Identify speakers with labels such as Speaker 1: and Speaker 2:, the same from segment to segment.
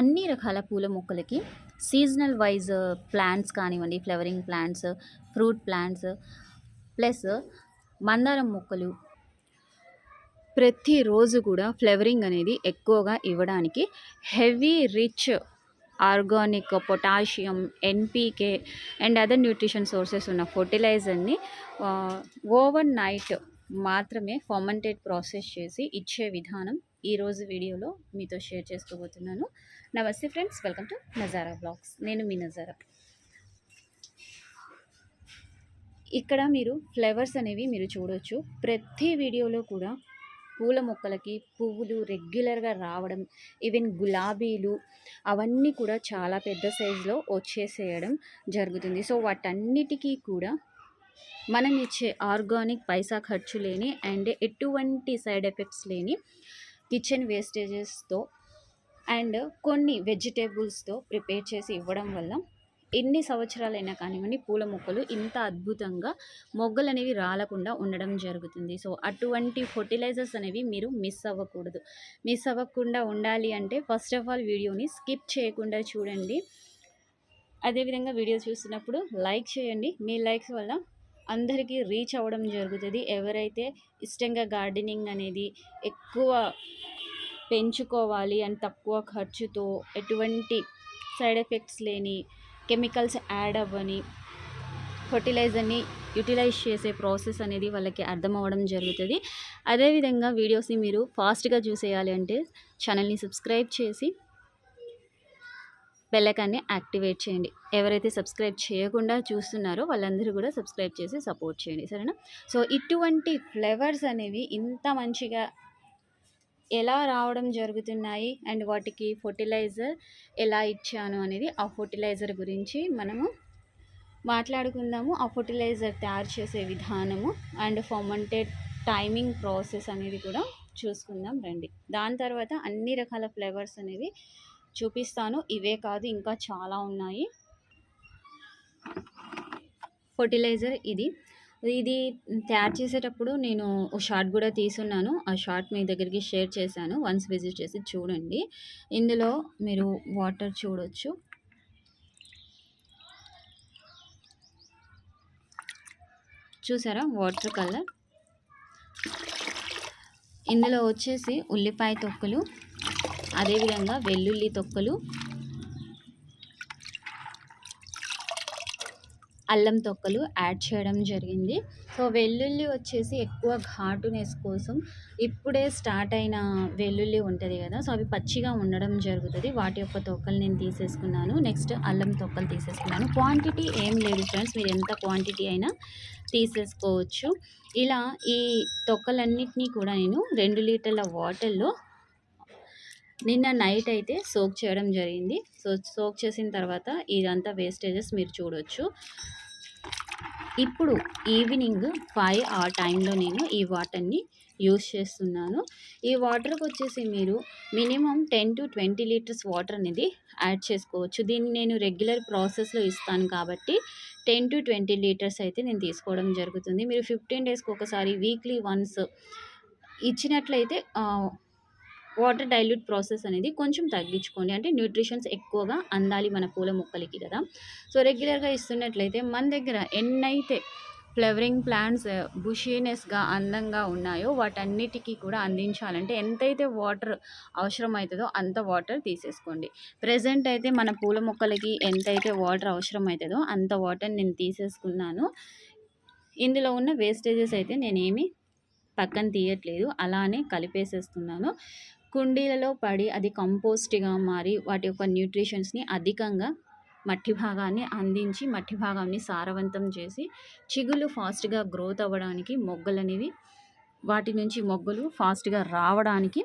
Speaker 1: అన్ని రకాల పూల మొక్కలకి సీజనల్ వైజ్ ప్లాంట్స్ కానివ్వండి flowering plants fruit plants plus మందారం మొక్కలు ప్రతిరోజు కూడా ఫ్లవరింగ్ అనేది ఎక్కువగా ఇవ్వడానికి heavy rich organic potassium NPK and other nutrition sources ఉన్న ఫర్టిలైజర్ని ఓవర్ నైట్ మాత్రమే ఫర్మెంటెడ్ ప్రాసెస్ చేసి ఇచ్చే విధానం ఈరోజు వీడియోలో మీతో షేర్ చేసుకోబోతున్నాను. నమస్తే friends welcome to Nazara blogs. నేను మీ నజారా. ఇక్కడ మీరు ఫ్లవర్స్ అనేవి మీరు చూడవచ్చు ప్రతి వీడియోలో కూడా పూల మొక్కలకి పువ్వులు రెగ్యులర్గా రావడం ఈవెన్ గులాబీలు అవన్నీ కూడా చాలా పెద్ద సైజులో వచ్చేసేయడం జరుగుతుంది. సో వాటన్నిటికీ కూడా మనం ఇచ్చే ఆర్గానిక్ పైసా ఖర్చు లేని అండ్ ఎటువంటి సైడ్ ఎఫెక్ట్స్ లేని కిచెన్ వేస్టేజెస్తో అండ్ కొన్ని వెజిటేబుల్స్తో ప్రిపేర్ చేసి ఇవ్వడం వల్ల ఎన్ని సంవత్సరాలైనా కానివ్వండి పూల మొక్కలు ఇంత అద్భుతంగా మొగ్గలు అనేవి రాలకుండా ఉండడం జరుగుతుంది. సో అటువంటి ఫర్టిలైజర్స్ అనేవి మీరు మిస్ అవ్వకూడదు. మిస్ అవ్వకుండా ఉండాలి అంటే ఫస్ట్ ఆఫ్ ఆల్ వీడియోని స్కిప్ చేయకుండా చూడండి. అదేవిధంగా వీడియో చూస్తున్నప్పుడు లైక్ చేయండి. మీ లైక్స్ వల్ల అందరికీ రీచ్ అవ్వడం జరుగుతుంది. ఎవరైతే ఇష్టంగా గార్డెనింగ్ అనేది ఎక్కువ పెంచుకోవాలి అండ్ తక్కువ ఖర్చుతో ఎటువంటి సైడ్ ఎఫెక్ట్స్ లేని కెమికల్స్ యాడ్ అవ్వని ఫర్టిలైజర్ని యూటిలైజ్ చేసే ప్రాసెస్ అనేది వాళ్ళకి అర్థం అవ్వడం జరుగుతుంది. అదేవిధంగా వీడియోస్ని మీరు ఫాస్ట్గా చూసేయాలి అంటే ఛానల్ని సబ్స్క్రైబ్ చేసి బెల్లకాన్ని యాక్టివేట్ చేయండి. ఎవరైతే సబ్స్క్రైబ్ చేయకుండా చూస్తున్నారో వాళ్ళందరూ కూడా సబ్స్క్రైబ్ చేసి సపోర్ట్ చేయండి. సరేనా? సో ఇటువంటి ఫ్లేవర్స్ అనేవి ఇంత మంచిగా ఎలా రావడం జరుగుతున్నాయి అండ్ వాటికి ఫర్టిలైజర్ ఎలా ఇచ్చాను అనేది ఆ ఫర్టిలైజర్ గురించి మనము మాట్లాడుకుందాము. ఆ ఫర్టిలైజర్ తయారు చేసే విధానము అండ్ ఫర్మంటెడ్ టైమింగ్ ప్రాసెస్ అనేది కూడా చూసుకుందాం రండి. దాని తర్వాత అన్ని రకాల ఫ్లేవర్స్ అనేవి చూపిస్తాను. ఇవే కాదు ఇంకా చాలా ఉన్నాయి. ఫర్టిలైజర్ ఇది. ఇది తయారు చేసేటప్పుడు నేను ఒక షార్ట్ కూడా తీసున్నాను. ఆ షార్ట్ మీ దగ్గరికి షేర్ చేశాను. వన్స్ విజిట్ చేసి చూడండి. ఇందులో మీరు వాటర్ చూడొచ్చు. చూసారా? Water colour. ఇందులో వచ్చేసి ఉల్లిపాయ తొక్కలు అదేవిధంగా వెల్లుల్లి తొక్కలు అల్లం తొక్కలు యాడ్ చేయడం జరిగింది. సో వెల్లుల్లి వచ్చేసి ఎక్కువ ఘాటునెస్ కోసం ఇప్పుడే స్టార్ట్ అయిన వెల్లుల్లి ఉంటుంది కదా సో అవి పచ్చిగా ఉండడం జరుగుతుంది. వాటి యొక్క తొక్కలు నేను తీసేసుకున్నాను. నెక్స్ట్ అల్లం తొక్కలు తీసేసుకున్నాను. క్వాంటిటీ ఏం లేదు ఫ్రెండ్స్ మీరు ఎంత క్వాంటిటీ అయినా తీసేసుకోవచ్చు. ఇలా ఈ తొక్కలన్నిటినీ కూడా నేను రెండు లీటర్ల వాటర్లో నిన్న నైట్ అయితే సోక్ చేయడం జరిగింది. సో సోక్ చేసిన తర్వాత ఇదంతా వేస్టేజెస్ మీరు చూడొచ్చు. ఇప్పుడు ఈవినింగ్ ఫైవ్ ఆ టైంలో నేను ఈ వాటర్ని యూస్ చేస్తున్నాను. ఈ వాటర్కి వచ్చేసి మీరు minimum ten to twenty litres water అనేది యాడ్ చేసుకోవచ్చు. దీన్ని నేను రెగ్యులర్ ప్రాసెస్లో ఇస్తాను కాబట్టి టెన్ టు ట్వంటీ లీటర్స్ అయితే నేను తీసుకోవడం జరుగుతుంది. మీరు ఫిఫ్టీన్ డేస్కి ఒకసారి వీక్లీ వన్స్ ఇచ్చినట్లయితే వాటర్ డైల్యూట్ ప్రాసెస్ అనేది కొంచెం తగ్గించుకోండి. అంటే న్యూట్రిషన్స్ ఎక్కువగా అందాలి మన పూల మొక్కలకి కదా. సో రెగ్యులర్గా ఇస్తున్నట్లయితే మన దగ్గర ఎన్నైతే ఫ్లవరింగ్ ప్లాంట్స్ బుషీనెస్గా అందంగా ఉన్నాయో వాటన్నిటికీ కూడా అందించాలంటే ఎంతైతే వాటర్ అవసరం అవుతుందో అంత వాటర్ తీసేసుకోండి. ప్రజెంట్ అయితే మన పూల మొక్కలకి ఎంతైతే వాటర్ అవసరం అవుతుందో అంత వాటర్ నేను తీసేసుకున్నాను. ఇందులో ఉన్న వేస్టేజెస్ అయితే నేనేమి పక్కన తీయట్లేదు. అలానే కలిపేసేస్తున్నాను. కుండీలలో పడి అది కంపోస్ట్గా మారి వాటి యొక్క న్యూట్రిషన్స్ని అధికంగా మట్టి భాగాన్ని అందించి మట్టి భాగాన్ని సారవంతం చేసి చిగులు ఫాస్ట్గా గ్రోత్ అవ్వడానికి మొగ్గలు అనేవి వాటి నుంచి మొగ్గలు ఫాస్ట్గా రావడానికి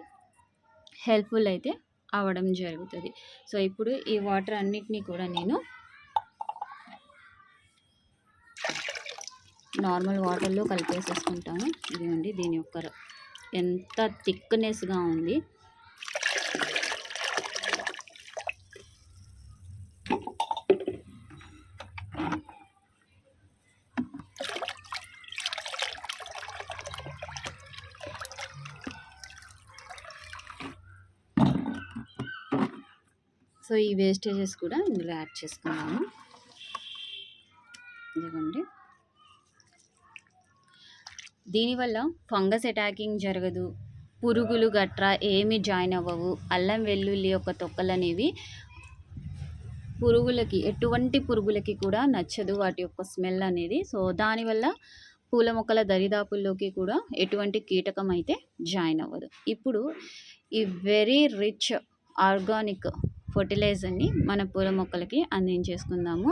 Speaker 1: హెల్ప్ఫుల్ అయితే అవ్వడం జరుగుతుంది. సో ఇప్పుడు ఈ వాటర్ అన్నిటినీ కూడా నేను నార్మల్ వాటర్లో కలిపేసేసుకుంటాను. ఇదిగోండి దీని యొక్క ఎంత థిక్నెస్గా ఉంది. సో ఈ వేస్టేజెస్ కూడా ఇందులో యాడ్ చేసుకున్నాము ఇదిగోండి. దీనివల్ల ఫంగస్ అటాకింగ్ జరగదు. పురుగులు గట్రా ఏమి జాయిన్ అవ్వవు. అల్లం వెల్లుల్లి యొక్క తొక్కలు అనేవి పురుగులకి ఎటువంటి పురుగులకి కూడా నచ్చదు వాటి యొక్క స్మెల్ అనేది. సో దానివల్ల పూల మొక్కల దరిదాపుల్లోకి కూడా ఎటువంటి కీటకం అయితే జాయిన్ అవ్వదు. ఇప్పుడు ఈ వెరీ రిచ్ ఆర్గానిక్ ఫర్టిలైజర్ని మన పూల మొక్కలకి అందించేసుకుందాము.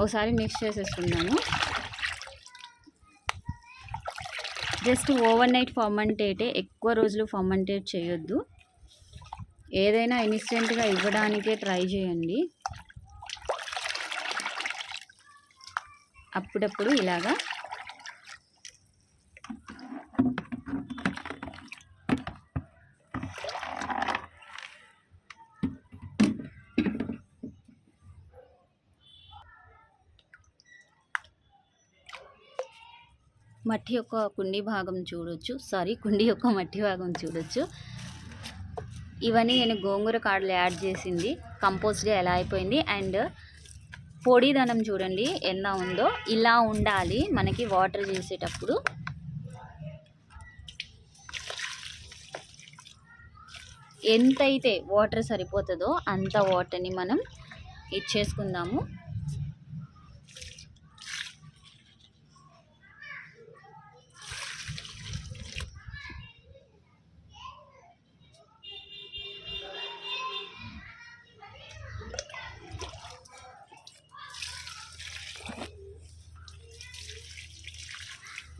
Speaker 1: ఒకసారి మిక్స్ చేసేసుకుందాము. జస్ట్ ఓవర్ నైట్ ఫర్మంటేటే ఎక్కువ రోజులు ఫర్మంటేట్ చేయొద్దు. ఏదైనా ఇన్స్టెంట్గా ఇవ్వడానికే ట్రై చేయండి. అప్పుడప్పుడు ఇలాగా మట్టి యొక్క కుండి భాగం చూడొచ్చు. సారీ కుండి యొక్క మట్టి భాగం చూడొచ్చు. ఇవన్నీ నేను గోంగూర కాడలు యాడ్ చేసింది. కంపోస్ట్గా ఎలా అయిపోయింది అండ్ పొడిదనం చూడండి ఎలా ఉందో ఇలా ఉండాలి మనకి వాటర్ చేసేటప్పుడు. ఎంతైతే వాటర్ సరిపోతుందో అంత వాటర్ని మనం ఇచ్చేసుకుందాము.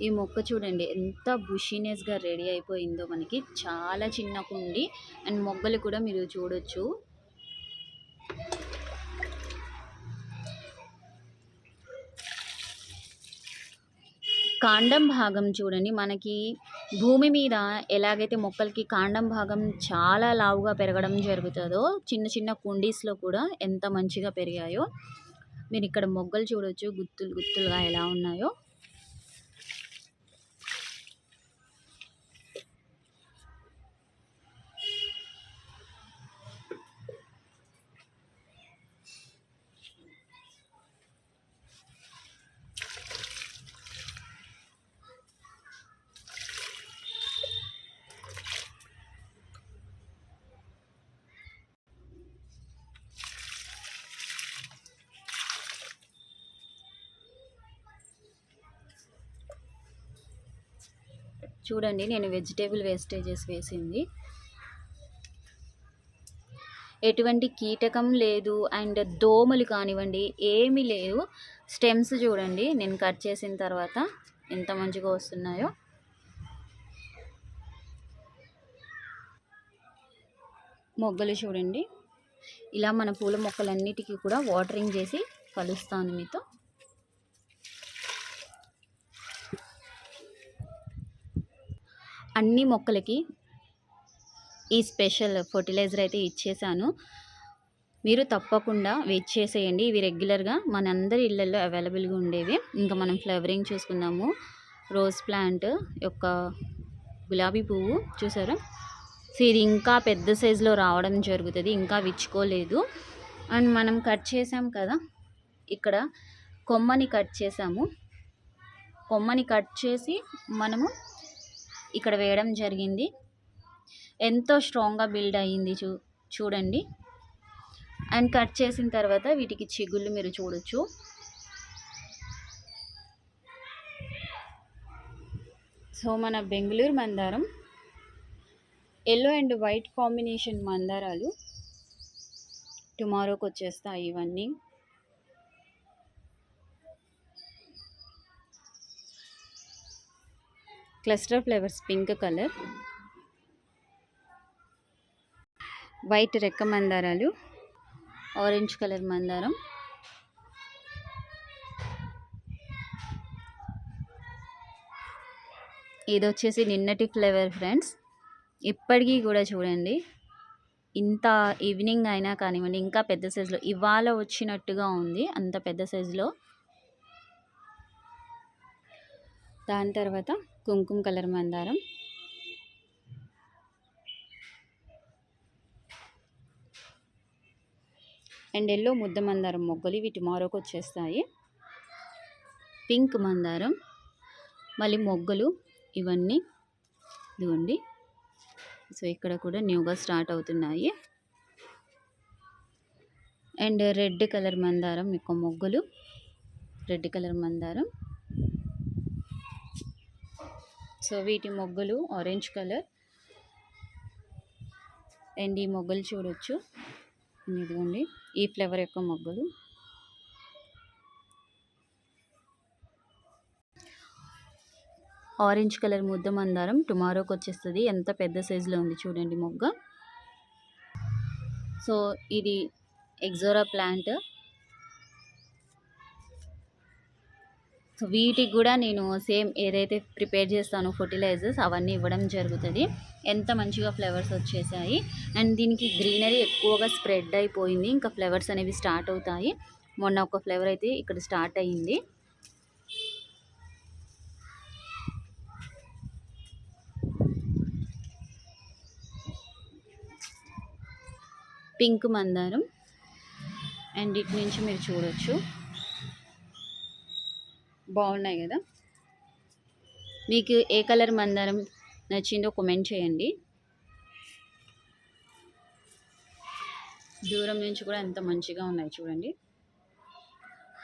Speaker 1: ఈ మొక్క చూడండి ఎంత బుషీనెస్గా రెడీ అయిపోయిందో మనకి. చాలా చిన్న కుండి అండ్ మొగ్గలు కూడా మీరు చూడొచ్చు. కాండం భాగం చూడండి మనకి భూమి మీద ఎలాగైతే మొక్కలకి కాండం భాగం చాలా లావుగా పెరగడం జరుగుతుందో చిన్న చిన్న కుండీస్లో కూడా ఎంత మంచిగా పెరిగాయో మీరు ఇక్కడ మొగ్గలు చూడొచ్చు గుత్తులు గుత్తులుగా ఎలా ఉన్నాయో. చూడండి నేను వెజిటేబుల్ వేస్టేజెస్ వేసింది. ఎటువంటి కీటకం లేదు అండ్ దోమలు కానివ్వండి ఏమీ లేవు. స్టెమ్స్ చూడండి నేను కట్ చేసిన తర్వాత ఎంత మంచిగా వస్తున్నాయో. మొగ్గలు చూడండి. ఇలా మన పూల మొక్కలన్నిటికీ కూడా వాటరింగ్ చేసి కలుస్తాను మీతో. అన్ని మొక్కలకి ఈ స్పెషల్ ఫర్టిలైజర్ అయితే ఇచ్చేసాను. మీరు తప్పకుండా వెయిట్ చేసేయండి. ఇవి రెగ్యులర్గా మనందరి ఇళ్ళల్లో అవైలబుల్గా ఉండేవి. ఇంకా మనం ఫ్లవరింగ్ చూసుకున్నాము రోజ్ ప్లాంట్ యొక్క గులాబీ పువ్వు చూసారా? సో ఇది ఇంకా పెద్ద సైజులో రావడం జరుగుతుంది. ఇంకా విచ్చుకోలేదు. అండ్ మనం కట్ చేసాం కదా? ఇక్కడ కొమ్మని కట్ చేసాము. కొమ్మని కట్ చేసి మనము ఇక్కడ వేయడం జరిగింది. ఎంతో స్ట్రాంగ్గా బిల్డ్ అయ్యింది చూ చూడండి. అండ్ కట్ చేసిన తర్వాత వీటికి చిగుళ్ళు మీరు చూడొచ్చు. సో మన బెంగళూరు మందారం ఎల్లో అండ్ వైట్ కాంబినేషన్ మందారాలు. టుమారోకి వచ్చేస్తాయి ఇవన్నీ. Cluster flowers pink colour white రెక్క మందారాలు ఆరెంజ్ కలర్ మందారం ఇది వచ్చేసి నిన్నటి ఫ్లేవర్ ఫ్రెండ్స్ ఇప్పటికీ కూడా చూడండి. ఇంత ఈవినింగ్ అయినా కానివ్వండి ఇంకా పెద్ద సైజులో ఇవాళ వచ్చినట్టుగా ఉంది అంత పెద్ద సైజులో దాని తర్వాత కుంకుమ కలర్ మందారం. అండ్ ఎల్లో ముద్ద మందారం మొగ్గలు ఇవి టుమారోకి వచ్చేస్తాయి. పింక్ మందారం మళ్ళీ మొగ్గలు ఇవన్నీ. ఇదిగోండి. సో ఇక్కడ కూడా న్యూగా స్టార్ట్ అవుతున్నాయి. అండ్ రెడ్ కలర్ మందారం యొక్క మొగ్గలు. రెడ్ కలర్ మందారం. సో వీటి మొగ్గలు ఆరెంజ్ కలర్. అండ్ ఈ మొగ్గలు చూడొచ్చు. ఇదిగోండి ఈ ఫ్లవర్ యొక్క మొగ్గలు. ఆరెంజ్ కలర్ ముద్ద మందారం టుమారోకి వచ్చేస్తుంది. ఎంత పెద్ద సైజులో ఉంది చూడండి మొగ్గ. సో ఇది ఎగ్జోరా ప్లాంట్. సో వీటికి కూడా నేను సేమ్ ఏదైతే ప్రిపేర్ చేస్తానో ఫర్టిలైజర్స్ అవన్నీ ఇవ్వడం జరుగుతుంది. ఎంత మంచిగా ఫ్లవర్స్ వచ్చేసాయి. అండ్ దీనికి గ్రీనరీ ఎక్కువగా స్ప్రెడ్ అయిపోయింది. ఇంకా ఫ్లవర్స్ అనేవి స్టార్ట్ అవుతాయి. మొన్న ఒక ఫ్లేవర్ అయితే ఇక్కడ స్టార్ట్ అయ్యింది పింక్ మందారం. అండ్ ఇటు నుంచి మీరు చూడొచ్చు. బాగున్నాయి కదా. మీకు ఏ కలర్ మందారం నచ్చిందో కమెంట్ చేయండి. దూరం నుంచి కూడా ఎంత మంచిగా ఉన్నాయి చూడండి.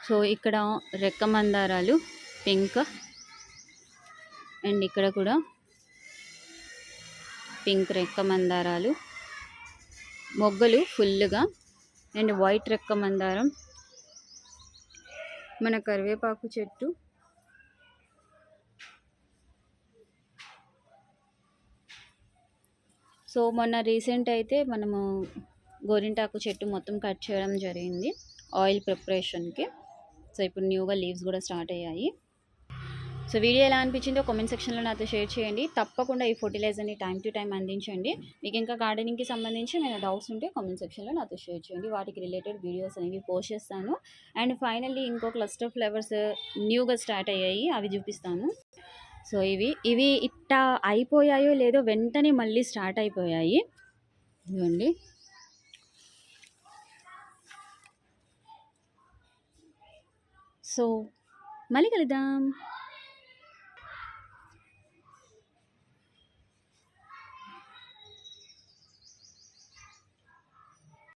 Speaker 1: సో ఇక్కడ రెక్క మందారాలు పింక్ అండ్ ఇక్కడ కూడా పింక్ రెక్క మందారాలు. మొగ్గలు ఫుల్గా అండ్ వైట్ రెక్క మందారం మన కరివేపాకు చెట్టు. సో మొన్న రీసెంట్ అయితే మనము గోరింటాకు చెట్టు మొత్తం కట్ చేయడం జరిగింది ఆయిల్ ప్రిపరేషన్కి. సో ఇప్పుడు న్యూగా లీవ్స్ కూడా స్టార్ట్ అయ్యాయి. సో వీడియో ఎలా అనిపించిందో కామెంట్ సెక్షన్లో నాతో షేర్ చేయండి. తప్పకుండా ఈ ఫర్టిలైజర్ని టైం టు టైం అందించండి. మీకు ఇంకా గార్డెనింగ్కి సంబంధించి నేను డౌట్స్ ఉంటే కామెంట్ సెక్షన్లో నాతో షేర్ చేయండి. వాటికి రిలేటెడ్ వీడియోస్ అనేవి పోస్ట్ చేస్తాను. అండ్ ఫైనల్లీ ఇంకో క్లస్టర్ ఫ్లవర్స్ న్యూగా స్టార్ట్ అయ్యాయి. అవి చూపిస్తాను. సో ఇవి ఇవి ఇట్టా అయిపోయాయో లేదో వెంటనే మళ్ళీ స్టార్ట్ అయిపోయాయి. ఇదిగోండి. సో మళ్ళీ కలుద్దాం.